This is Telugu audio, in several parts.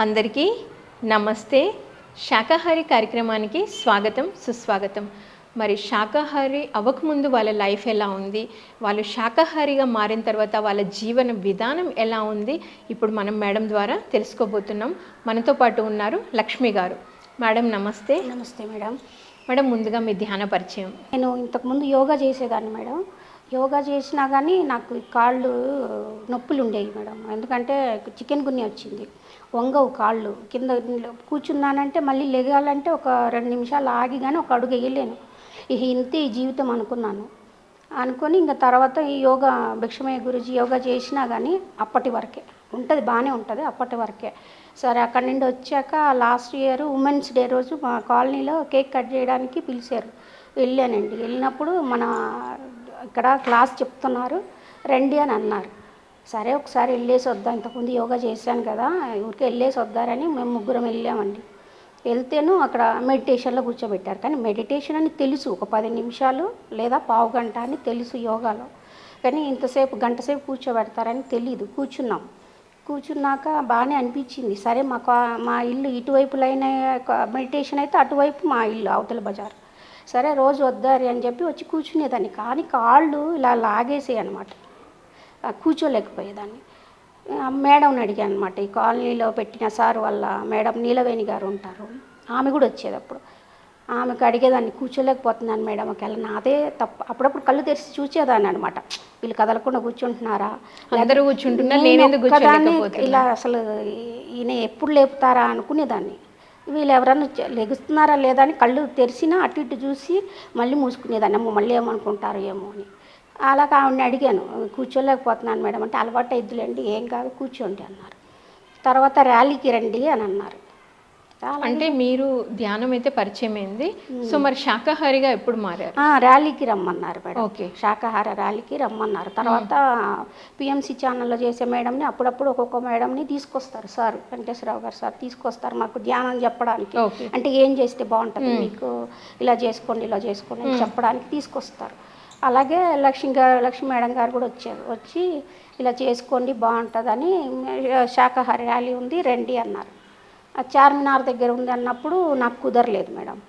అందరికీ నమస్తే. శాకాహారి కార్యక్రమానికి స్వాగతం సుస్వాగతం. మరి శాకాహారి అవ్వకముందు వాళ్ళ లైఫ్ ఎలా ఉంది? వాళ్ళు శాకాహారిగా మారిన తర్వాత వాళ్ళ జీవన విధానం ఎలా ఉంది? ఇప్పుడు మనం మేడం ద్వారా తెలుసుకోబోతున్నాం. మనతో పాటు ఉన్నారు లక్ష్మి గారు. మేడం నమస్తే. నమస్తే మేడం. మేడం ముందుగా మీ ధ్యాన పరిచయం. నేను ఇంతకుముందు యోగా చేసేదాన్ని మేడం. యోగా చేసినా కానీ నాకు కాళ్ళు నొప్పులు ఉండేవి మేడం. ఎందుకంటే చికెన్ గున్య వచ్చింది. వంగవు కాళ్ళు. కింద కూర్చున్నానంటే మళ్ళీ లెగాలంటే ఒక రెండు నిమిషాలు ఆగి కానీ ఒక అడుగు వేయలేను. ఇక ఇంతే ఈ జీవితం అనుకున్నాను. అనుకొని ఇంకా తర్వాత ఈ యోగా భిక్షమయ్య గురుజీ యోగా చేసినా కానీ అప్పటి వరకే. ఉంటుంది బాగానే ఉంటుంది అప్పటి వరకే. సరే అక్కడి నుండి వచ్చాక లాస్ట్ ఇయర్ ఉమెన్స్ డే రోజు మా కాలనీలో కేక్ కట్ చేయడానికి పిలిచారు. వెళ్ళానండి. వెళ్ళినప్పుడు మన ఇక్కడ క్లాస్ చెప్తున్నారు రండి అని అన్నారు. సరే ఒకసారి వెళ్ళేసి వద్దాం. ఇంతకుముందు యోగా చేశాను కదా ఊరికి వెళ్ళేసి వద్దారని మేము ముగ్గురం వెళ్ళామండి. వెళ్తేను అక్కడ మెడిటేషన్లో కూర్చోబెట్టారు. కానీ మెడిటేషన్ అని తెలుసు ఒక పది నిమిషాలు లేదా పావు గంట అని తెలుసు యోగాలో. కానీ ఇంతసేపు గంట సేపు కూర్చోబెడతారని తెలియదు కూర్చున్నాం. కూర్చున్నాక బాగానే అనిపించింది. సరే మా కా- మా ఇల్లు ఇటువైపు లైన్ మెడిటేషన్ అయితే అటువైపు మా ఇల్లు అవతల బజార్. సరే రోజు వద్దారి అని చెప్పి వచ్చి కూర్చునేదాన్ని. కానీ కాళ్ళు ఇలా లాగేసాయి అనమాట కూర్చోలేకపోయేదాన్ని. మేడంని అడిగాను అనమాట ఈ కాలనీలో పెట్టిన సార్ వల్ల మేడం నీలవేణి గారు ఉంటారు. ఆమె కూడా వచ్చేది అప్పుడు. ఆమెకు అడిగేదాన్ని కూర్చోలేకపోతున్నాను మేడం ఒకవేళ నాదే తప్పు. అప్పుడప్పుడు కళ్ళు తెరిచి చూసేదాన్ని అనమాట వీళ్ళు కదలకుండా కూర్చుంటున్నారా? అందరూ కూర్చుంటున్నారు? ఇలా అసలు ఈయన ఎప్పుడు లేపుతారా అనుకునేదాన్ని. వీళ్ళు ఎవరన్నా లెగుస్తున్నారా లేదా అని కళ్ళు తెరిచినా అటు ఇటు చూసి మళ్ళీ మూసుకునేదాన్ని. అమ్మ మళ్ళీ ఏమనుకుంటారు ఏమో అని. అలాగ ఆవిడని అడిగాను. కూర్చోలేకపోతున్నాను మేడం అంటే అలవాటు అయిద్దులేండి ఏం కాదు కూర్చోండి అన్నారు. తర్వాత ర్యాలీకి రండి అని అన్నారు. అంటే మీరు ధ్యానం అయితే పరిచయం అయింది సో మరి శాకాహారిగా ఎప్పుడు మారారు? ర్యాలీకి రమ్మన్నారు మేడం. ఓకే. శాకాహార ర్యాలీకి రమ్మన్నారు. తర్వాత పిఎంసి ఛానల్లో చేసే మేడంని అప్పుడప్పుడు ఒక్కొక్క మేడంని తీసుకొస్తారు సార్ వెంకటేశ్వరరావు గారు సార్ తీసుకొస్తారు మాకు ధ్యానం చెప్పడానికి. అంటే ఏం చేస్తే బాగుంటుంది మీకు? ఇలా చేసుకోండి ఇలా చేసుకోండి చెప్పడానికి తీసుకొస్తారు. అలాగే లక్ష్మి గారు లక్ష్మి మేడం గారు కూడా వచ్చారు. వచ్చి ఇలా చేసుకోండి బాగుంటుందని శాకాహార ర్యాలీ ఉంది రండి అన్నారు. చార్మినార్ దగ్గర ఉంది అన్నప్పుడు నాకు కుదరలేదు మేడం.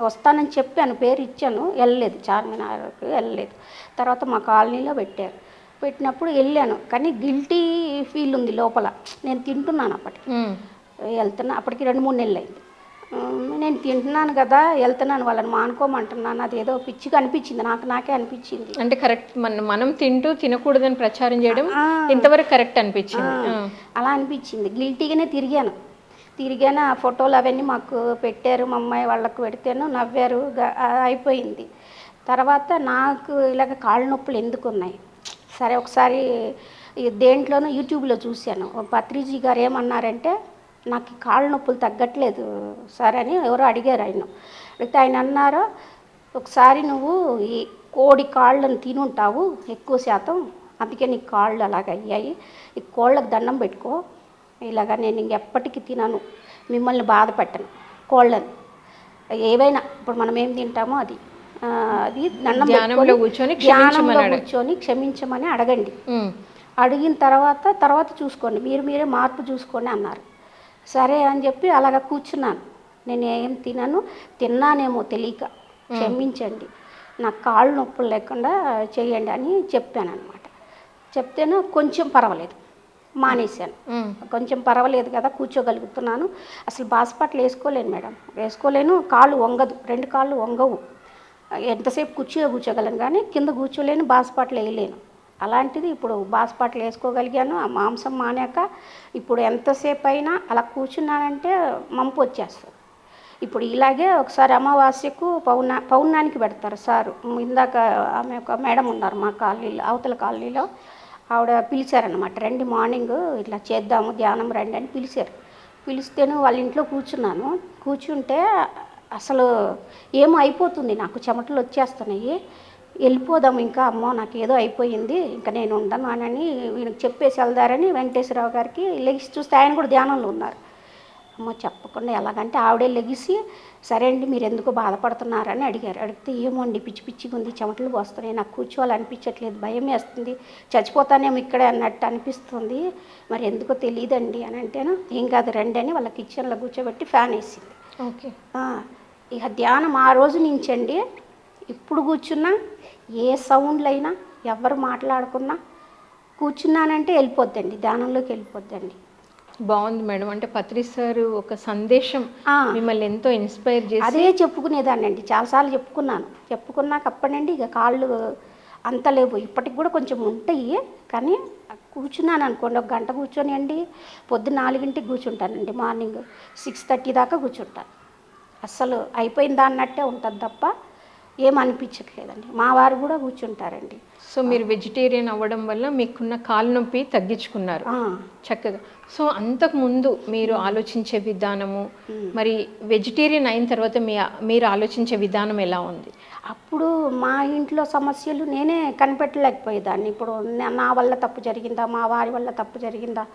వస్తానని చెప్పాను పేరు ఇచ్చాను వెళ్ళలేదు. చార్మినార్కి వెళ్ళలేదు. తర్వాత మా కాలనీలో పెట్టారు. పెట్టినప్పుడు వెళ్ళాను. కానీ గిల్టీ ఫీల్ ఉంది లోపల. నేను తింటున్నాను అప్పటికి. వెళ్తున్నా అప్పటికి రెండు మూడు నెలలు అయింది. నేను తింటున్నాను కదా వెళ్తున్నాను వాళ్ళని మానుకోమంటున్నాను అదేదో పిచ్చిగా అనిపించింది. నాకు నాకే అనిపించింది. అంటే కరెక్ట్ మన మనం తింటూ తినకూడదని ప్రచారం చేయడం. ఇంతవరకు కరెక్ట్ అనిపించింది. అలా అనిపించింది. గిల్టీగానే తిరిగాను. తిరిగాను ఆ ఫోటోలు అవన్నీ మాకు పెట్టారు మా అమ్మాయి వాళ్ళకు పెడితేను నవ్వారు అయిపోయింది. తర్వాత నాకు ఇలాగ కాళ్ళ నొప్పులు ఎందుకు ఉన్నాయి సరే ఒకసారి దేంట్లోనూ యూట్యూబ్లో చూశాను. పత్రిజీ గారు ఏమన్నారంటే నాకు కాళ్ళ నొప్పులు తగ్గట్లేదు సార్ అని ఎవరో అడిగారు ఆయన. అయితే ఆయన అన్నారు ఒకసారి నువ్వు ఈ కోడి కాళ్ళను తినుంటావు ఎక్కువ శాతం అందుకే నీ కాళ్ళు అలాగ అయ్యాయి ఈ కోళ్ళకు దండం పెట్టుకో ఇలాగ నేను ఇంకెప్పటికీ తినను. మిమ్మల్ని బాధ పెట్టను. కోళ్ళని. ఏవైనా ఇప్పుడు మనం ఏం తింటామో అది. అది దండం ధ్యానంలో పెట్టుకొని కూర్చొని ధ్యానంలో కూర్చొని క్షమించమని అడగండి. అడిగిన తర్వాత తర్వాత చూసుకోండి. మీరు మీరే మార్పు చూసుకోండి అన్నారు. సరే అని చెప్పి అలాగ కూర్చున్నాను. నేను ఏం తినను. తిన్నానేమో తెలియక క్షమించండి. నాకు కాళ్ళు నొప్పులు లేకుండా చేయండి అని చెప్పాను అనమాట చెప్తేనే కొంచెం పర్వాలేదు. మానేశాను. కొంచెం పర్వాలేదు కదా కూర్చోగలుగుతున్నాను. అసలు బాస్పాట్లు వేసుకోలేను మేడం. వేసుకోలేను కాళ్ళు వంగదు. రెండు కాళ్ళు వంగవు. ఎంతసేపు కూర్చో కూర్చోగలను కానీ కింద కూర్చోలేను బాస్పాట్లు వేయలేను. అలాంటిది ఇప్పుడు బాస్పాట్లు వేసుకోగలిగాను ఆ మాంసం మానాక ఇప్పుడు ఎంతసేపు అయినా అలా కూర్చున్నానంటే మంపు వచ్చేస్తుంది. ఇప్పుడు ఇలాగే ఒకసారి అమావాస్యకు పౌర్ణ పౌర్ణానికి పెడతారు సారు. ఇందాక ఆమె ఒక మేడం ఉన్నారు మా కాలనీలో అవతల కాలనీలో. ఆవిడ పిలిచారనమాట రండి మార్నింగ్ ఇట్లా చేద్దాము ధ్యానం రండి అని పిలిచారు. పిలిస్తేను వాళ్ళ ఇంట్లో కూర్చున్నాను. కూర్చుంటే అసలు ఏమో అయిపోతుంది. నాకు చెమటలు వచ్చేస్తున్నాయి. వెళ్ళిపోదాం ఇంకా అమ్మో నాకు ఏదో అయిపోయింది ఇంకా నేను ఉండను అని వీళ్ళకి చెప్పేసి వెళ్దారని వెంకటేశ్వరరావు గారికి లెగిసి చూస్తే ఆయన కూడా ధ్యానంలో ఉన్నారు. అమ్మ చెప్పకుండా ఎలాగంటే ఆవిడే లెగిసి సరే అండి మీరు ఎందుకు బాధపడుతున్నారని అడిగారు. అడిగితే ఏమోండి పిచ్చి పిచ్చిగా ఉంది చెమటలు పోస్తున్నాయి నాకు కూర్చోవాలనిపించట్లేదు భయం వేస్తుంది చచ్చిపోతానేమో ఇక్కడే అన్నట్టు అనిపిస్తుంది. మరి ఎందుకో తెలియదండి అని అంటేను ఏం కాదు రండి అని వాళ్ళ కిచెన్లో కూర్చోబెట్టి ఫ్యాన్ వేసింది. ఓకే. ఇక ధ్యానం ఆ రోజు నుంచండి. ఇప్పుడు కూర్చున్నా ఏ సౌండ్లు అయినా ఎవరు మాట్లాడుకున్నా కూర్చున్నానంటే వెళ్ళిపోద్దండి ధ్యానంలోకి వెళ్ళిపోద్దండి. బాగుంది మేడం. అంటే పత్రి సార్ ఒక సందేశం. మిమ్మల్ని ఎంతో ఇన్స్పైర్ చేసి అదే చెప్పుకునేదాన్ని అండి చాలాసార్లు చెప్పుకున్నాను. చెప్పుకున్నాక అప్పటి ఇక కాళ్ళు అంత లేవు. ఇప్పటికి కూడా కొంచెం ఉంటాయి. కానీ కూర్చున్నాను అనుకోండి. ఒక గంట కూర్చొని అండి పొద్దున్న నాలుగింటికి కూర్చుంటానండి. మార్నింగ్ సిక్స్ థర్టీ దాకా కూర్చుంటాను. అస్సలు అయిపోయిందా అన్నట్టే ఉంటుంది తప్ప ఏం అనిపించట్లేదండి. మా వారు కూడా కూర్చుంటారండి. సో మీరు వెజిటేరియన్ అవ్వడం వల్ల మీకున్న కాలు నొప్పి తగ్గించుకున్నారు. చక్కగా. సో అంతకు ముందు మీరు ఆలోచించే విధానము మరి వెజిటేరియన్ అయిన తర్వాత మీ మీరు ఆలోచించే విధానం ఎలా ఉంది? అప్పుడు మా ఇంట్లో సమస్యలు నేనే కనిపెట్టలేకపోయేదాన్ని. ఇప్పుడు నా- వల్ల తప్పు జరిగిందా మా వారి వల్ల తప్పు జరిగిందా?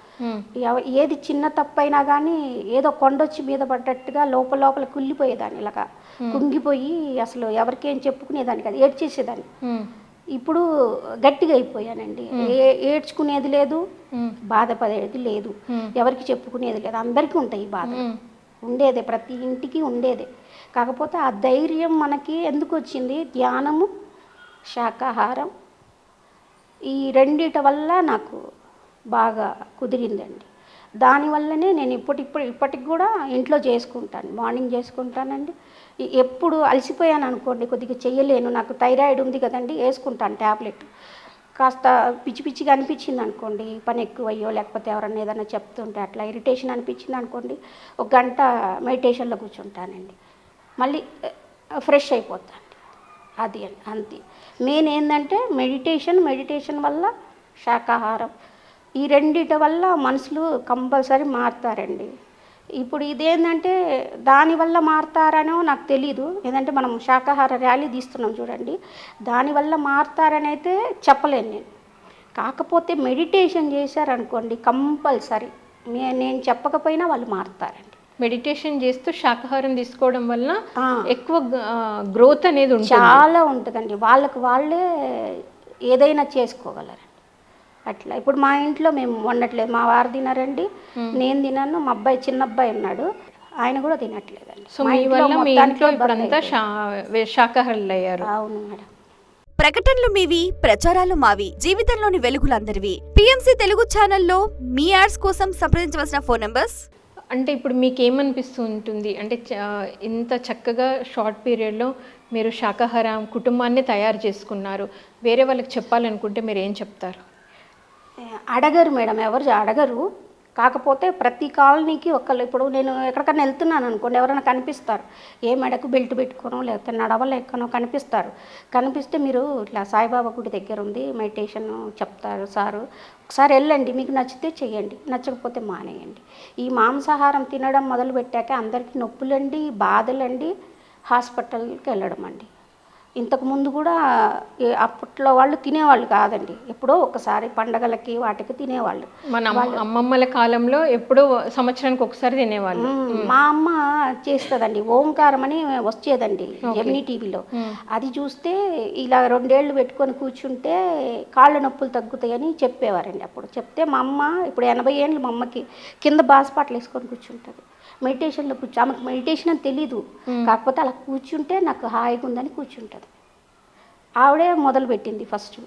ఏది చిన్న తప్పు అయినా కానీ ఏదో కొండొచ్చి మీద పడ్డట్టుగా లోపల లోపల కుళ్ళిపోయేదాన్ని ఇలాగా. కుంగిపోయి అసలు ఎవరికేం చెప్పుకునేదాన్ని కదా ఏడ్చేసేదాన్ని. ఇప్పుడు గట్టిగా అయిపోయానండి. ఏ ఏడ్చుకునేది లేదు. బాధపడేది లేదు. ఎవరికి చెప్పుకునేది లేదు. అందరికీ ఉంటాయి బాధ. ఉండేదే ప్రతి ఇంటికి ఉండేదే. కాకపోతే ఆ ధైర్యం మనకి ఎందుకు వచ్చింది? ధ్యానము శాకాహారం ఈ రెండిటి వల్ల నాకు బాగా కుదిరిందండి. దానివల్లనే నేను ఇప్పటిప్పుడు ఇప్పటికి కూడా ఇంట్లో చేసుకుంటాను మార్నింగ్ చేసుకుంటానండి. ఎప్పుడు అలసిపోయాను అనుకోండి కొద్దిగా చేయలేను నాకు థైరాయిడ్ ఉంది కదండి వేసుకుంటాను ట్యాబ్లెట్ కాస్త పిచ్చి పిచ్చిగా అనిపించింది అనుకోండి పని ఎక్కువ అయ్యో లేకపోతే ఎవరన్నా ఏదైనా చెప్తుంటే అట్లా ఇరిటేషన్ అనిపించింది అనుకోండి ఒక గంట మెడిటేషన్లో కూర్చుంటానండి. మళ్ళీ ఫ్రెష్ అయిపోతాను. అది అండి అంతే. మెయిన్ ఏంటంటే మెడిటేషన్ మెడిటేషన్ వల్ల శాకాహారం ఈ రెండిటి వల్ల మనుషులు కంపల్సరీ మారుతారండి. ఇప్పుడు ఇదేంటంటే దానివల్ల మారుతారనో నాకు తెలీదు. ఏంటంటే మనం శాకాహార ర్యాలీ తీస్తున్నాం చూడండి. దానివల్ల మారుతారని అయితే చెప్పలేను నేను. కాకపోతే మెడిటేషన్ చేశారనుకోండి కంపల్సరీ. నేను చెప్పకపోయినా వాళ్ళు మారుతారండి. మెడిటేషన్ చేస్తూ శాకాహారం తీసుకోవడం వల్ల. ఎక్కువ గ్రోత్ అనేది ఉంటుంది. చాలా ఉంటుందండి. వాళ్ళకి వాళ్ళే ఏదైనా చేసుకోగలరండి అట్లా. ఇప్పుడు మా ఇంట్లో మేము వండట్లేదు మా వారు తినరండి నేను తినను మా అబ్బాయి చిన్న అబ్బాయి ఉన్నాడు ఆయన కూడా తినట్లేదండి. సో మా వల్ల ఇంట్లో ఇప్పుడంతా శాకాహారులు అయ్యారు అవును మేడం. ప్రకటనలు మీవి ప్రచారాలు మావి జీవితంలోని వెలుగులందరివి. పిఎంసి తెలుగు ఛానల్లో మీ యాడ్స్ కోసం సంప్రదించవలసిన ఫోన్ నంబర్స్? అంటే ఇప్పుడు మీకు ఏమనిపిస్తూ ఉంటుంది? అంటే చ- ఇంత చక్కగా షార్ట్ పీరియడ్లో మీరు శాకాహారం కుటుంబాన్ని తయారు చేసుకున్నారు. వేరే వాళ్ళకి చెప్పాలనుకుంటే మీరు ఏం చెప్తారు? అడగరు మేడం ఎవరు అడగరు. కాకపోతే ప్రతి కాలనీకి ఒకళ్ళు ఇప్పుడు నేను ఎక్కడికైనా వెళ్తున్నాను అనుకోండి ఎవరైనా కనిపిస్తారు. ఏ మెడకు బెల్ట్ పెట్టుకోనో లేకపోతే నడవలేకనో కనిపిస్తారు. కనిపిస్తే మీరు ఇట్లా సాయిబాబా గుడి దగ్గర ఉంది మెడిటేషన్ చెప్తారు సారు. ఒకసారి వెళ్ళండి మీకు నచ్చితే చేయండి నచ్చకపోతే మానేయండి. ఈ మాంసాహారం తినడం మొదలు పెట్టాక అందరికీ నొప్పులండి బాధలండి హాస్పిటల్కి వెళ్ళడం అండి ఇంతకు ముందు కూడా అప్పట్లో వాళ్ళు తినేవాళ్ళు కాదండి. ఎప్పుడో ఒకసారి పండగలకి వాటికి తినేవాళ్ళు. మన అమ్మ- అమ్మమ్మల కాలంలో ఎప్పుడో సంవత్సరానికి ఒకసారి తినేవాళ్ళు. మా అమ్మ చేస్తుందండి. ఓంకారం అని వచ్చేదండి జమినీ టీవీలో. అది చూస్తే ఇలా రెండేళ్ళు పెట్టుకొని కూర్చుంటే కాళ్ళ నొప్పులు తగ్గుతాయని చెప్పేవారండి అప్పుడు. చెప్తే మా అమ్మ ఇప్పుడు ఎనభై ఏళ్ళు మా అమ్మకి కింద బాస్పాట్లు వేసుకొని కూర్చుంటుంది. మెడిటేషన్లో కూర్చో. ఆమెకు మెడిటేషన్ అని తెలీదు. కాకపోతే అలా కూర్చుంటే నాకు హాయిగా ఉందని కూర్చుంటుంది. ఆవిడే మొదలుపెట్టింది ఫస్ట్.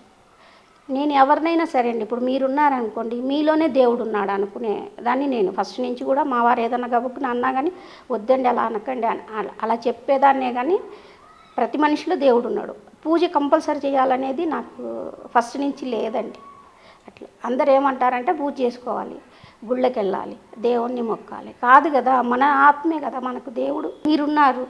నేను ఎవరినైనా సరే అండి ఇప్పుడు మీరున్నారనుకోండి మీలోనే దేవుడు ఉన్నాడు అనుకునే దాన్ని నేను ఫస్ట్ నుంచి కూడా మా వారు ఏదన్నా గబుక్కుని అన్నా కానీ వద్దండి అలా అనకండి అని అలా- అలా చెప్పేదాన్నే కానీ ప్రతి మనిషిలో దేవుడు ఉన్నాడు. పూజ కంపల్సరీ చేయాలనేది నాకు ఫస్ట్ నుంచి లేదండి. అట్లా అందరు ఏమంటారంటే పూజ చేసుకోవాలి. గుళ్ళకి వెళ్ళాలి దేవుణ్ణి మొక్కాలి. కాదు కదా మన ఆత్మే కదా మనకు దేవుడు. మీరున్నారు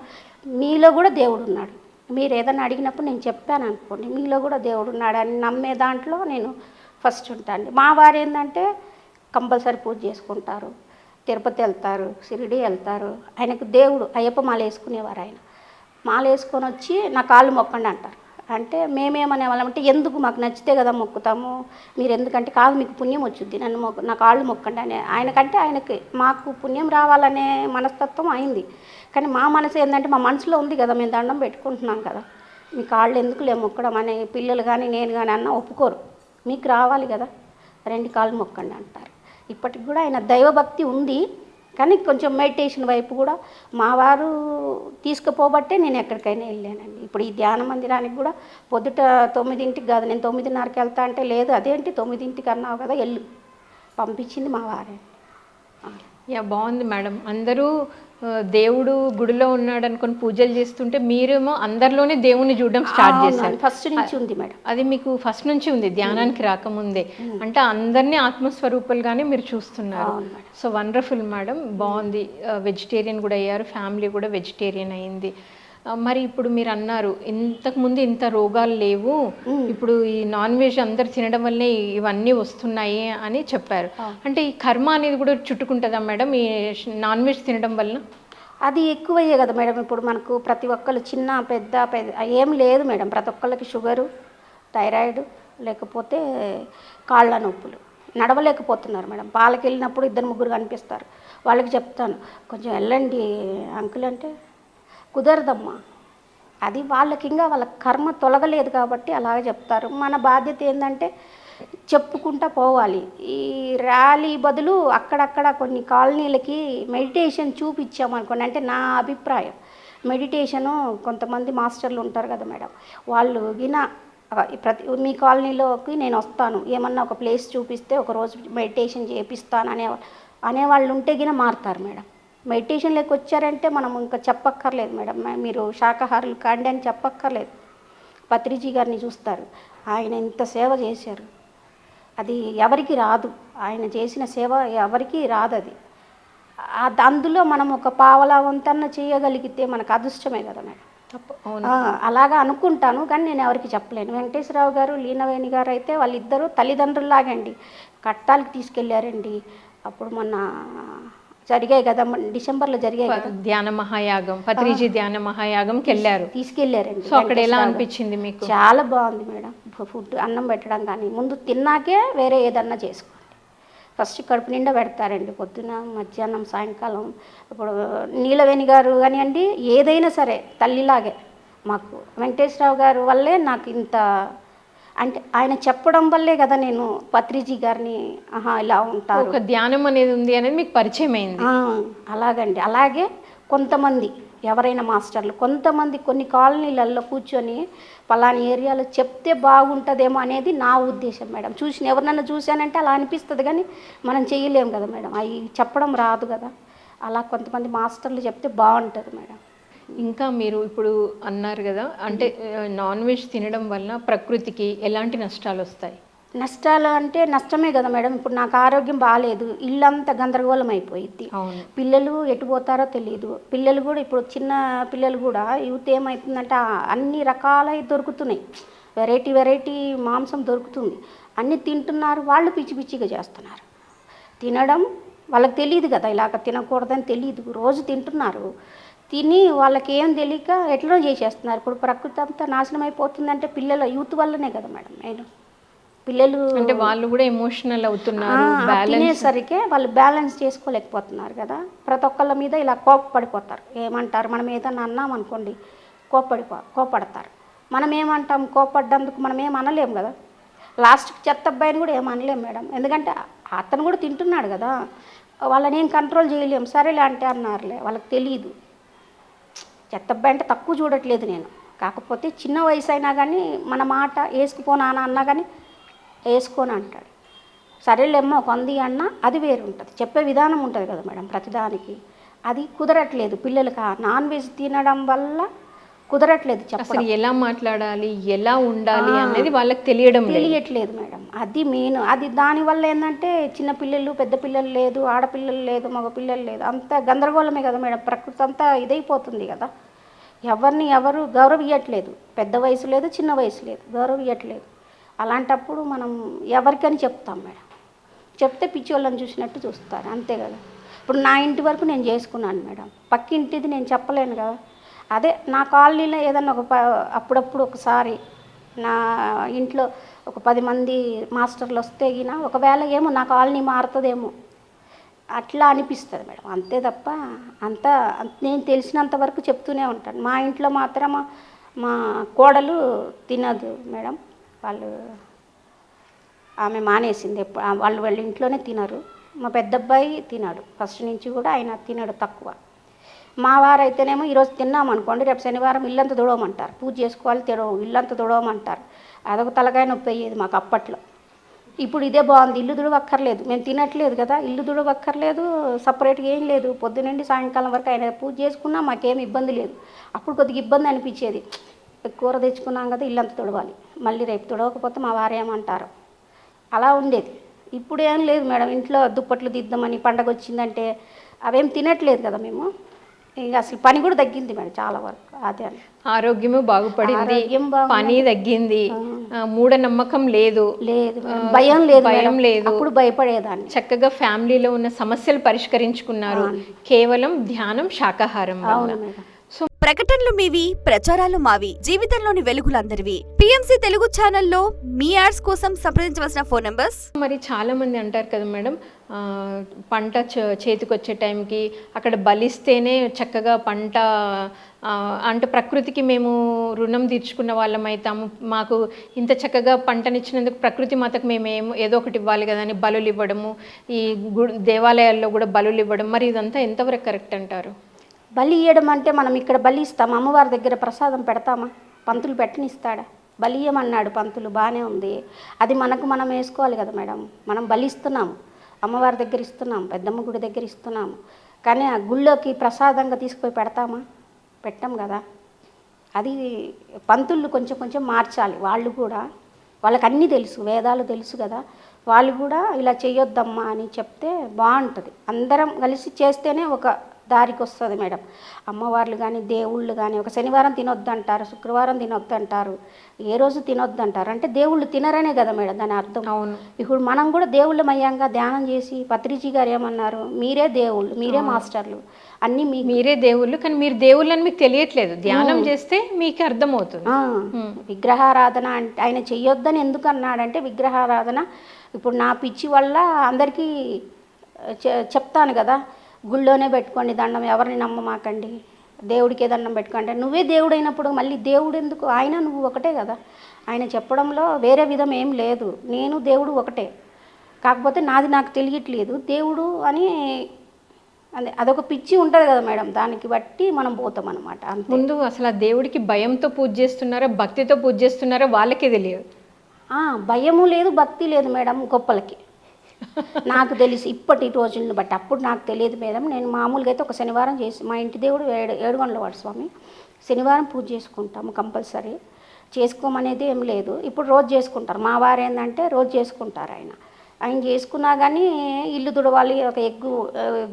మీలో కూడా దేవుడు ఉన్నాడు మీరు ఏదైనా అడిగినప్పుడు నేను చెప్పాను అనుకోండి మీలో కూడా దేవుడు ఉన్నాడు అని నమ్మే దాంట్లో నేను ఫస్ట్ ఉంటాను మా వారు ఏంటంటే కంపల్సరీ పూజ చేసుకుంటారు తిరుపతి వెళ్తారు షిరిడి వెళ్తారు. ఆయనకు దేవుడు అయ్యప్ప మాల వేసుకునేవారు ఆయన. మాల వేసుకొని వచ్చి నా కాళ్ళు మొక్కండి అంటారు. అంటే మేమేమనే వాళ్ళం అంటే ఎందుకు మాకు నచ్చితే కదా మొక్కుతాము? మీరు ఎందుకంటే కాదు మీకు పుణ్యం వచ్చుద్ది నన్ను మొక్కు నా కాళ్ళు మొక్కండి అని. ఆయనకంటే ఆయనకి మాకు పుణ్యం రావాలనే మనస్తత్వం అయింది. కానీ మా మనసు ఏంటంటే మా మనసులో ఉంది కదా మేము దండం పెట్టుకుంటున్నాం కదా. మీ కాళ్ళు ఎందుకు లే మొక్కడం అని పిల్లలు కానీ నేను కానీ అన్న ఒప్పుకోరు. మీకు రావాలి కదా రెండు కాళ్ళు మొక్కండి అంటారు. ఇప్పటికి కూడా ఆయన దైవభక్తి ఉంది. కానీ కొంచెం మెడిటేషన్ వైపు కూడా మా వారు తీసుకుపోబట్టే నేను ఎక్కడికైనా వెళ్ళానండి. ఇప్పుడు ఈ ధ్యాన మందిరానికి కూడా పొద్దుట తొమ్మిదింటికి కాదు నేను తొమ్మిదిన్నరకి వెళ్తా అంటే లేదు అదేంటి తొమ్మిదింటికి అన్నావు కదా వెళ్ళు. పంపించింది మా వారే. యా బాగుంది మేడం. అందరూ దేవుడు గుడిలో ఉన్నాడు అనుకొని పూజలు చేస్తుంటే మీరేమో అందరిలోనే దేవుణ్ణి చూడడం స్టార్ట్ చేశారు. ఫస్ట్ నుంచి ఉంది మేడం. అది మీకు ఫస్ట్ నుంచి ఉంది ధ్యానానికి రాకముందే. అంటే అందరినీ ఆత్మస్వరూపాలుగానే మీరు చూస్తున్నారు. So wonderful madam. బాగుంది. వెజిటేరియన్ కూడా అయ్యారు. ఫ్యామిలీ కూడా వెజిటేరియన్ అయింది. మరి ఇప్పుడు మీరు అన్నారు ఇంతకు ముందు ఇంత రోగాలు లేవు ఇప్పుడు ఈ నాన్ వెజ్ అందరు తినడం వల్లే ఇవన్నీ వస్తున్నాయి అని చెప్పారు. అంటే ఈ కర్మ అనేది కూడా చుట్టుకుంటుందా మేడం ఈ నాన్ వెజ్ తినడం వల్ల అది ఎక్కువయ్యే కదా మేడం ఇప్పుడు మనకు ప్రతి ఒక్కరు చిన్న పెద్ద పెద్ద ఏం లేదు మేడం. ప్రతి ఒక్కళ్ళకి షుగరు థైరాయిడ్ లేకపోతే కాళ్ళ నొప్పులు నడవలేకపోతున్నారు మేడం. పాలకి వెళ్ళినప్పుడు ఇద్దరు ముగ్గురు కనిపిస్తారు. వాళ్ళకి చెప్తాను కొంచెం వెళ్ళండి అంకుల్ అంటే కుదరదమ్మా. అది వాళ్ళకి ఇంకా వాళ్ళ కర్మ తొలగలేదు కాబట్టి అలాగ చెప్తారు. మన బాధ్యత ఏంటంటే చెప్పుకుంటా పోవాలి. ఈ ర్యాలీ బదులు అక్కడక్కడ కొన్ని కాలనీలకి మెడిటేషన్ చూపించామనుకోండి అంటే నా అభిప్రాయం. మెడిటేషను కొంతమంది మాస్టర్లు ఉంటారు కదా మేడం వాళ్ళు గిన ప్రతి మీ కాలనీలోకి నేను వస్తాను ఏమన్నా ఒక ప్లేస్ చూపిస్తే ఒక రోజు మెడిటేషన్ చేపిస్తాను అనే అనేవాళ్ళు ఉంటే గిన మారుతారు మేడం. మెడిటేషన్లోకి వచ్చారంటే మనం ఇంకా చెప్పక్కర్లేదు మేడం. మీరు శాకాహారులు కాండి అని చెప్పక్కర్లేదు. పత్రిజీ గారిని చూస్తారు. ఆయన ఇంత సేవ చేశారు. అది ఎవరికి రాదు. ఆయన చేసిన సేవ ఎవరికి రాదు అది అందులో మనం ఒక పావలా వంతన్న చేయగలిగితే మనకు అదృష్టమే కదా మేడం. అలాగా అనుకుంటాను కానీ నేను ఎవరికి చెప్పలేను. వెంకటేశ్వరరావు గారు లీనవేణి గారు అయితే వాళ్ళిద్దరూ తల్లిదండ్రుల్లాగండి. కట్టాలకి తీసుకెళ్ళారండి. అప్పుడు మొన్న జరిగాయి కదా డిసెంబర్లో జరిగాయి కదా. ధ్యాన మహాయాగం పత్రిజీ ధ్యాన మహాయాగంకి వెళ్ళారు తీసుకెళ్ళారండి సో అక్కడ ఎలా. అనిపించింది మీకు? చాలా బాగుంది మేడం ఫుడ్ అన్నం పెట్టడం కానీ. ముందు తిన్నాకే వేరే ఏదన్నా చేసుకోండి ఫస్ట్ కడుపు నిండా పెడతారండి పొద్దున మధ్యాహ్నం సాయంకాలం. ఇప్పుడు నీలవేణి గారు కానివ్వండి ఏదైనా సరే తల్లిలాగే మాకు. వెంకటేశ్వరరావు గారు వల్లే నాకు ఇంత అంటే ఆయన చెప్పడం వల్లే కదా నేను పత్రిజీ గారిని ఆహా ఇలా ఉంటారు. ఒక ధ్యానం అనేది ఉంది అనేది మీకు పరిచయం అయింది అలాగండి. అలాగే కొంతమంది ఎవరైనా మాస్టర్లు కొంతమంది కొన్ని కాలనీలలో కూర్చొని పలాని ఏరియాలో చెప్తే బాగుంటుందేమో అనేది నా ఉద్దేశం మేడం. చూసిన ఎవరినన్నా చూశానంటే అలా అనిపిస్తుంది కానీ మనం చేయలేం కదా మేడం. అవి చెప్పడం రాదు కదా. అలా కొంతమంది మాస్టర్లు చెప్తే బాగుంటుంది మేడం. ఇంకా మీరు ఇప్పుడు అన్నారు కదా అంటే నాన్ వెజ్ తినడం వల్ల ప్రకృతికి ఎలాంటి నష్టాలు వస్తాయి? నష్టాలు అంటే నష్టమే కదా మేడం. ఇప్పుడు నాకు ఆరోగ్యం బాగాలేదు ఇల్లంతా గందరగోళం అయిపోయింది పిల్లలు ఎటు పోతారో తెలియదు పిల్లలు కూడా ఇప్పుడు చిన్న పిల్లలు కూడా యూత్ ఏమవుతుందంటే ఆ అన్ని రకాలవి దొరుకుతున్నాయి. వెరైటీ వెరైటీ మాంసం దొరుకుతుంది. అన్ని తింటున్నారు వాళ్ళు పిచ్చి పిచ్చిగా చేస్తున్నారు. తినడం వాళ్ళకి తెలియదు కదా ఇలాగ తినకూడదని తెలియదు రోజు తింటున్నారు. తిని వాళ్ళకి ఏం తెలియక ఎట్లా చేసేస్తున్నారు. ఇప్పుడు ప్రకృతి అంతా నాశనం అయిపోతుందంటే పిల్లల యూత్ వల్లనే కదా మేడం నేను పిల్లలు అంటే వాళ్ళు కూడా ఎమోషనల్ అవుతున్నారు తినేసరికి వాళ్ళు బ్యాలెన్స్ చేసుకోలేకపోతున్నారు కదా. ప్రతి ఒక్కళ్ళ మీద ఇలా కోపపడిపోతారు. ఏమంటారు? మనం ఏదన్నా అన్నాం అనుకోండి కోపడిపో కోపడతారు. మనం ఏమంటాం? కోపడ్డందుకు మనం ఏం అనలేం కదా. లాస్ట్కి చెత్త అబ్బాయిని కూడా ఏం అనలేం మేడం. ఎందుకంటే అతను కూడా తింటున్నాడు కదా. వాళ్ళని ఏం కంట్రోల్ చేయలేం. సరేలే అంటే అన్నారులే వాళ్ళకి తెలియదు చెత్త అంటే తక్కువ చూడట్లేదు నేను. కాకపోతే చిన్న వయసు అయినా కానీ మన మాట వేసుకుపోనానా అన్నా కానీ వేసుకోని అంటాడు. సరేలేమ్మో కొంది అన్న అది వేరు ఉంటుంది చెప్పే విధానం ఉంటుంది కదా మేడం ప్రతిదానికి. అది కుదరట్లేదు పిల్లలకి. నాన్ వెజ్ తినడం వల్ల కుదరట్లేదు అసలు ఎలా మాట్లాడాలి ఎలా ఉండాలి అనేది వాళ్ళకి తెలియడం లేదు. తెలియట్లేదు మేడం. అది మెయిన్. అది దానివల్ల ఏంటంటే చిన్న పిల్లలు పెద్ద పిల్లలు లేదు ఆడపిల్లలు లేదు మగ పిల్లలు లేదు. అంత గందరగోళమే కదా మేడం. ప్రకృతి అంతా ఇదైపోతుంది కదా. ఎవరిని ఎవరు గౌరవియట్లేదు పెద్ద వయసు లేదు చిన్న వయసు లేదు గౌరవియట్లేదు అలాంటప్పుడు మనం ఎవరికని చెప్తాం మేడం? చెప్తే పిచ్చోళ్ళని చూసినట్టు చూస్తారు అంతే కదా? ఇప్పుడు నా ఇంటి వరకు నేను చేసుకున్నాను మేడం. పక్కింటిది నేను చెప్పలేను కదా? అదే నా కాలనీలో ఏదన్నా ఒక ప- అప్పుడప్పుడు ఒకసారి నా ఇంట్లో ఒక పది మంది మాస్టర్లు వస్తే గిన ఒకవేళ ఏమో నా కాలనీ మారుతుందేమో. అట్లా అనిపిస్తుంది మేడం. అంతే తప్ప అంతా అంత- నేను తెలిసినంత వరకు చెప్తూనే ఉంటాను. మా ఇంట్లో మాత్రం మా- కోడలు తినదు మేడం. వాళ్ళు ఆమె మానేసింది ఎప్పుడు వాళ్ళు వాళ్ళ ఇంట్లోనే తినరు. మా పెద్ద అబ్బాయి తినాడు. ఫస్ట్ నుంచి కూడా ఆయన తినడు తక్కువ. మా వారైతేనేమో ఈరోజు తిన్నాం అనుకోండి రేపు శనివారం ఇల్లంతా తుడవమంటారు. పూజ చేసుకోవాలి తెడవ ఇల్లంతా తుడవమంటారు. అదొక తలకాయ నొప్పి అయ్యేది మాకు అప్పట్లో. ఇప్పుడు ఇదే బాగుంది ఇల్లు దుడవక్కర్లేదు. మేము తినట్లేదు కదా ఇల్లు దుడవక్కర్లేదు సపరేట్గా ఏం లేదు. పొద్దునండి సాయంకాలం వరకు ఆయన పూజ చేసుకున్నా మాకేం ఇబ్బంది లేదు. అప్పుడు కొద్దిగా ఇబ్బంది అనిపించేది. కూర తెచ్చుకున్నాం కదా ఇల్లంతా తుడవాలి. మళ్ళీ రేపు తుడవకపోతే మా వారేమంటారు అలా ఉండేది. ఇప్పుడు ఏం లేదు మేడం ఇంట్లో దుప్పట్లు దిద్దామని పండగ వచ్చిందంటే అవేం తినట్లేదు కదా మేము. ఇంకా అసలు పని కూడా తగ్గింది మేడం చాలా వరకు అదే అని. ఆరోగ్యము బాగుపడింది. పని తగ్గింది. మూఢనమ్మకం లేదు. లేదు. భయం లేదు భయం. లేదు. అప్పుడు భయపడేదాన్ని. చక్కగా ఫ్యామిలీలో ఉన్న సమస్యలు పరిష్కరించుకున్నారు. కేవలం ధ్యానం శాకాహారం మేడం. ప్రకటనలు మీవి ప్రచారాలు మావి జీవితంలోని వెలుగులందరివి. పిఎంసి తెలుగు ఛానల్లో మీ యాడ్స్ కోసం సంప్రదించవలసిన ఫోన్ నంబర్స్? మరి చాలా మంది అంటారు కదా మేడం పంట చ- చేతికి వచ్చే టైంకి అక్కడ బలిస్తేనే చక్కగా పంట అంటే ప్రకృతికి మేము రుణం తీర్చుకున్న వాళ్ళం అవుతాము మాకు ఇంత చక్కగా పంటనిచ్చినందుకు ప్రకృతి మాతకు మేము ఏదో ఒకటి ఇవ్వాలి కదా అని బలులు ఇవ్వడము ఈ దేవాలయాల్లో కూడా బలులు ఇవ్వడం. మరి ఇదంతా ఎంతవరకు కరెక్ట్ అంటారు? బలి ఇవ్వడం అంటే మనం ఇక్కడ బలి ఇస్తాం. అమ్మవారి దగ్గర ప్రసాదం పెడతామా? పంతులు పెట్టనిస్తాడా? బలి ఇయ్యమన్నాడు పంతులు బాగానే ఉంది. అది మనకు మనం వేసుకోవాలి కదా మేడం. మనం బలి ఇస్తున్నాము. అమ్మవారి దగ్గర ఇస్తున్నాం పెద్దమ్మ గుడి దగ్గర ఇస్తున్నాము. కానీ ఆ గుళ్ళోకి ప్రసాదంగా తీసుకుపోయి పెడతామా? పెట్టం కదా. అది పంతుళ్ళు కొంచెం కొంచెం మార్చాలి. వాళ్ళు కూడా వాళ్ళకి అన్నీ తెలుసు వేదాలు తెలుసు కదా. వాళ్ళు కూడా ఇలా చేయొద్దమ్మా అని చెప్తే బాగుంటుంది. అందరం కలిసి చేస్తేనే ఒక దారికి వస్తుంది మేడం. అమ్మవార్లు కానీ దేవుళ్ళు కానీ ఒక శనివారం తినొద్దంటారు శుక్రవారం తినొద్దంటారు ఏ రోజు తినొద్దంటారు. అంటే దేవుళ్ళు తినరనే కదా మేడం దాని అర్థం. అవును. ఇప్పుడు మనం కూడా దేవుళ్ళమయ్యాంగా ధ్యానం చేసి పత్రిజీ గారు ఏమన్నారు? మీరే దేవుళ్ళు మీరే మాస్టర్లు. అన్నీ మీ మీరే దేవుళ్ళు కానీ మీరు దేవుళ్ళని మీకు తెలియట్లేదు. ధ్యానం చేస్తే మీకు అర్థమవుతుంది. విగ్రహారాధన అంటే ఆయన చెయ్యొద్దని ఎందుకు అన్నాడంటే విగ్రహారాధన ఇప్పుడు నా పిచ్చి వల్ల అందరికీ చె- చెప్తాను కదా. గుళ్ళోనే పెట్టుకోండి దండం ఎవరిని నమ్మమాకండి. దేవుడికే దండం పెట్టుకోండి నువ్వే దేవుడు అయినప్పుడు మళ్ళీ దేవుడు ఎందుకు ఆయన నువ్వు ఒకటే కదా. ఆయన చెప్పడంలో వేరే విధం ఏం లేదు. నేను దేవుడు ఒకటే. కాకపోతే నాది నాకు తెలియట్లేదు. దేవుడు అని అదే అదొక పిచ్చి ఉంటుంది కదా మేడం. దానికి బట్టి మనం పోతాం అనమాట ముందు అసలు ఆ దేవుడికి భయంతో పూజ చేస్తున్నారా భక్తితో పూజ చేస్తున్నారా వాళ్ళకే తెలియదు. భయము లేదు భక్తి లేదు మేడం గొప్పలకి. నాకు తెలిసి ఇప్పటి రోజులను బట్టి. అప్పుడు నాకు తెలియదు మేడం. నేను మామూలుగా అయితే ఒక శనివారం చేసి మా ఇంటి దేవుడు ఏడు ఏడుగొండలవాడు స్వామి. శనివారం పూజ చేసుకుంటాము కంపల్సరీ. చేసుకోమనేది ఏం లేదు. ఇప్పుడు రోజు చేసుకుంటారు. మా వారు ఏంటంటే రోజు చేసుకుంటారు ఆయన. ఆయన చేసుకున్నా కానీ ఇల్లు దుడవాలి ఒక ఎగ్గు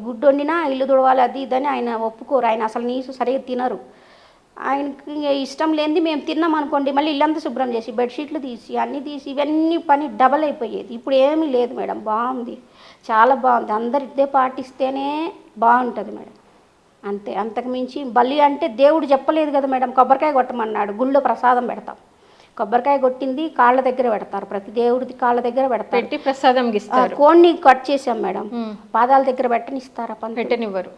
గుడ్డు వండినా ఇల్లు దుడవాలి అది ఇదని ఆయన ఒప్పుకోరు. ఆయన అసలు నీసు సరిగ్గా తినరు. ఆయనకి ఇష్టం లేనిది మేము తిన్నాం అనుకోండి మళ్ళీ ఇల్లంతా శుభ్రం చేసి బెడ్షీట్లు తీసి అన్నీ తీసి ఇవన్నీ పని డబల్ అయిపోయేది. ఇప్పుడు ఏమీ లేదు మేడం బాగుంది. చాలా బాగుంది. అందరు ఇదే పాటిస్తేనే బాగుంటుంది మేడం. అంతే అంతకు మించి బలి అంటే దేవుడు చెప్పలేదు కదా మేడం కొబ్బరికాయ కొట్టమన్నాడు గుళ్ళో ప్రసాదం పెడతాం. కొబ్బరికాయ కొట్టింది కాళ్ళ దగ్గర పెడతారు ప్రతి దేవుడిది కాళ్ళ దగ్గర పెడతారు. పెట్టి ప్రసాదం ఇస్తారు. కోడిని కట్ చేసాం మేడం. పాదాల దగ్గర పెట్టనిస్తారా పెట్టనివ్వరు.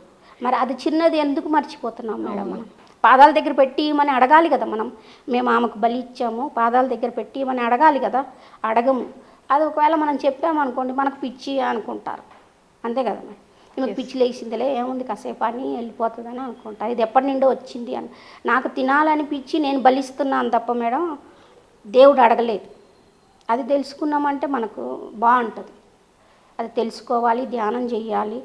మరి అది చిన్నది ఎందుకు మర్చిపోతున్నాం మేడం మనం? పాదాల దగ్గర పెట్టి ఇమని అడగాలి కదా మనం. మేము ఆమెకు బలి ఇచ్చాము పాదాల దగ్గర పెట్టి ఇమని అడగాలి కదా. అడగము. అది ఒకవేళ మనం చెప్పామనుకోండి మనకు పిచ్చి అనుకుంటారు. అంతే కదా ఈమెకు పిచ్చి లేచిందిలే ఏముంది కాసేపు అని వెళ్ళిపోతుందని అనుకుంటా. ఇది ఎప్పటి నుండో వచ్చింది అని. నాకు తినాలనిపించి నేను బలిస్తున్నాను తప్ప మేడం దేవుడు అడగలేదు. అది తెలుసుకున్నామంటే మనకు బాగుంటుంది. అది తెలుసుకోవాలి ధ్యానం చెయ్యాలి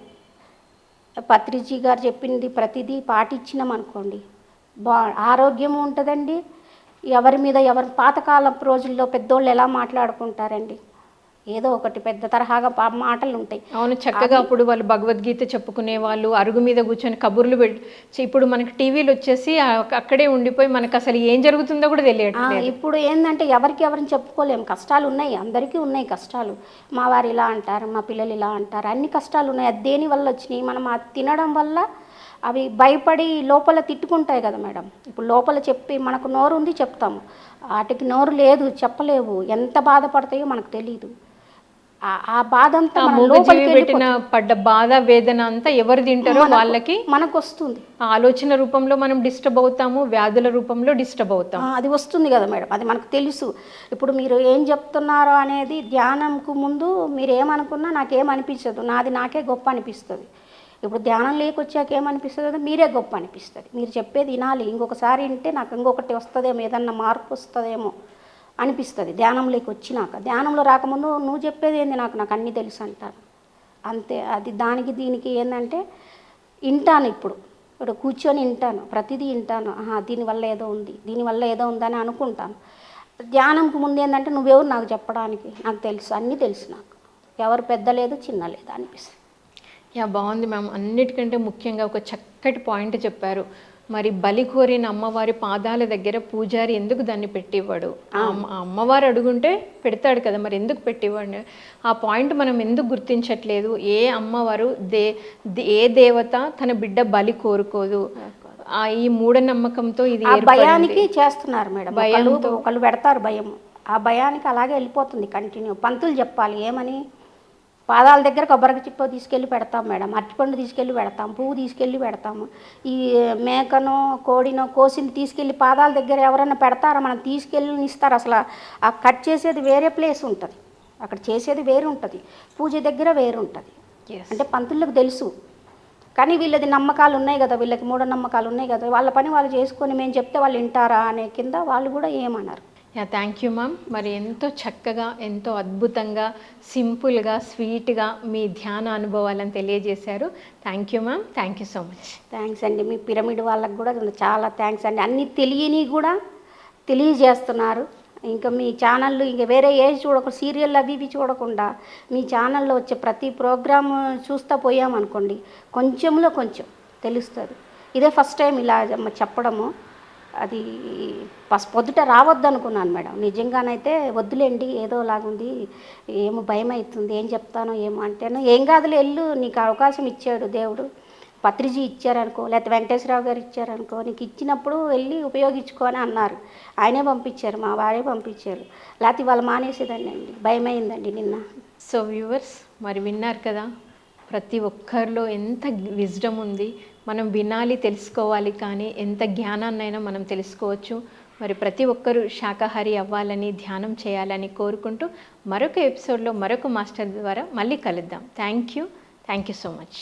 పత్రిజీ గారు చెప్పింది ప్రతిదీ పాటించినాం అనుకోండి బా ఆరోగ్యం ఉంటుందండి. ఎవరి మీద ఎవరి పాతకాలపు రోజుల్లో పెద్దోళ్ళు ఎలా మాట్లాడుకుంటారండి. ఏదో ఒకటి పెద్ద తరహాగా మాటలు ఉంటాయి అవును చక్కగా అప్పుడు వాళ్ళు భగవద్గీత చెప్పుకునే వాళ్ళు అరుగు మీద కూర్చొని కబుర్లు పెట్టి ఇప్పుడు మనకి టీవీలు వచ్చేసి అక్కడే ఉండిపోయి మనకు అసలు ఏం జరుగుతుందో కూడా ఆ, తెలియట్లేదు. ఇప్పుడు ఏంటంటే ఎవరికి ఎవరిని చెప్పుకోలేము. కష్టాలు ఉన్నాయి అందరికీ ఉన్నాయి కష్టాలు. మా వారు ఇలా అంటారు మా పిల్లలు ఇలా అంటారు అన్ని కష్టాలు ఉన్నాయి. అది దేని వల్ల వచ్చినాయి? మనం తినడం వల్ల అవి భయపడి లోపల తిట్టుకుంటాయి కదా మేడం. ఇప్పుడు లోపల చెప్పి మనకు నోరు ఉంది చెప్తాము. వాటికి నోరు లేదు చెప్పలేవు. ఎంత బాధపడతాయో మనకు తెలియదు ఆ- బాధ అంతా పెట్టిన. పడ్డ బాధ వేదన అంతా ఎవరు తింటారో వాళ్ళకి మనకు వస్తుంది ఆ ఆలోచన రూపంలో మనం డిస్టర్బ్ అవుతాము వ్యాధుల రూపంలో డిస్టర్బ్ అవుతాం ఆ, అది వస్తుంది కదా మేడం. అది మనకు తెలుసు. ఇప్పుడు మీరు ఏం చెప్తున్నారో అనేది ధ్యానంకు ముందు మీరు ఏమనుకున్నా నాకేం అనిపించదు. నాది నాకే గొప్ప అనిపిస్తుంది. ఇప్పుడు ధ్యానం లేకొచ్చాక ఏమనిపిస్తుంది మీరే గొప్ప అనిపిస్తుంది. మీరు చెప్పేది వినాలి. ఇంకొకసారి వింటే నాకు ఇంకొకటి వస్తుందేమో ఏదన్నా మార్పు వస్తుందేమో అనిపిస్తుంది ధ్యానంలోకి వచ్చినాక ధ్యానంలో రాకముందు నువ్వు చెప్పేది ఏంది నాకు? నాకు అన్నీ తెలుసు అంటాను అంతే. అది దానికి దీనికి ఏంటంటే వింటాను ఇప్పుడు. ఇప్పుడు కూర్చొని వింటాను. ప్రతిదీ వింటాను. దీనివల్ల ఏదో ఉంది. దీనివల్ల ఏదో ఉందని అనుకుంటాను. ధ్యానంకు ముందు ఏంటంటే నువ్వెవరు నాకు చెప్పడానికి? నాకు తెలుసు. అన్నీ తెలుసు నాకు. ఎవరు పెద్ద లేదు చిన్న లేదు అనిపిస్తుంది. యా బాగుంది మ్యామ్. అన్నిటికంటే ముఖ్యంగా ఒక చక్కటి పాయింట్ చెప్పారు. మరి బలి కోరిన అమ్మవారి పాదాల దగ్గర పూజారి ఎందుకు దాన్ని పెట్టివ్వడు? ఆ అమ్మ- ఆ అమ్మవారు అడుగుంటే పెడతాడు కదా మరి ఎందుకు పెట్టివ్వడు? ఆ పాయింట్ మనం ఎందుకు గుర్తించట్లేదు? ఏ అమ్మవారు దే ఏ దేవత తన బిడ్డ బలి కోరుకోదు? ఆ ఈ మూఢనమ్మకంతో ఇది. భయానికి చేస్తున్నారు మేడం. భయంతో. ఒకళ్ళు పెడతారు భయం. ఆ భయానికి అలాగే వెళ్ళిపోతుంది కంటిన్యూ. పంతులు చెప్పాలి ఏమని? పాదాల దగ్గర కొబ్బరికి చిప్ప తీసుకెళ్ళి పెడతాం మేడం. అరటిపండు తీసుకెళ్ళి పెడతాం పువ్వు తీసుకెళ్ళి పెడతాము ఈ మేకనో కోడినో కోసింది తీసుకెళ్ళి పాదాల దగ్గర ఎవరైనా పెడతారా? మనం తీసుకెళ్ళి ఇస్తారు అసలు. ఆ కట్ చేసేది వేరే ప్లేస్ ఉంటుంది. అక్కడ చేసేది వేరు ఉంటుంది పూజ దగ్గర వేరు ఉంటుంది. అంటే పంతులకు తెలుసు. కానీ వీళ్ళది నమ్మకాలు ఉన్నాయి కదా వీళ్ళకి మూఢ నమ్మకాలు ఉన్నాయి కదా. వాళ్ళ పని వాళ్ళు చేసుకొని మేము చెప్తే వాళ్ళు వింటారా అనే కింద వాళ్ళు కూడా ఏమన్నారు యా థ్యాంక్ యూ మ్యామ్ మరి ఎంతో చక్కగా ఎంతో అద్భుతంగా సింపుల్గా స్వీట్గా మీ ధ్యాన అనుభవాలను తెలియజేశారు. Thank you ma'am thank you so much thanks అండి. మీ పిరమిడ్ వాళ్ళకి కూడా చాలా థ్యాంక్స్ అండి. అన్ని తెలియని కూడా తెలియజేస్తున్నారు. ఇంకా మీ ఛానళ్ళు ఇంకా వేరే ఏజ్ చూడక సీరియల్ అవి ఇవి చూడకుండా మీ ఛానల్లో వచ్చే ప్రతి ప్రోగ్రామ్ చూస్తా పోయామనుకోండి కొంచెంలో కొంచెం తెలుస్తుంది. ఇదే ఫస్ట్ టైం ఇలా చెప్పడము. అది పస్ పొద్దుట రావద్దు అనుకున్నాను మేడం. నిజంగానైతే వద్దులేండి ఏదో లాగుంది ఏమో భయం అవుతుంది ఏం చెప్తానో ఏమో అంటేనో ఏం కాదులే వెళ్ళు నీకు అవకాశం ఇచ్చాడు దేవుడు. పత్రిజీ ఇచ్చారనుకో లేకపోతే వెంకటేశ్వరరావు గారు ఇచ్చారనుకో నీకు ఇచ్చినప్పుడు వెళ్ళి ఉపయోగించుకో అని అన్నారు. ఆయనే పంపించారు మా వారే పంపించారు. లేకపోతే వాళ్ళు మానేసేదండి అండి భయమైందండి నిన్న. సో వ్యూవర్స్ మరి విన్నారు కదా ప్రతి ఒక్కరిలో ఎంత విజ్డమ్ ఉంది మనం వినాలి తెలుసుకోవాలి కానీ ఎంత జ్ఞానాన్నైనా మనం తెలుసుకోవచ్చు. మరి ప్రతి ఒక్కరూ శాకాహారి అవ్వాలని ధ్యానం చేయాలని కోరుకుంటూ మరొక ఎపిసోడ్లో మరొక మాస్టర్ ద్వారా మళ్ళీ కలుద్దాం. Thank you. Thank you so much.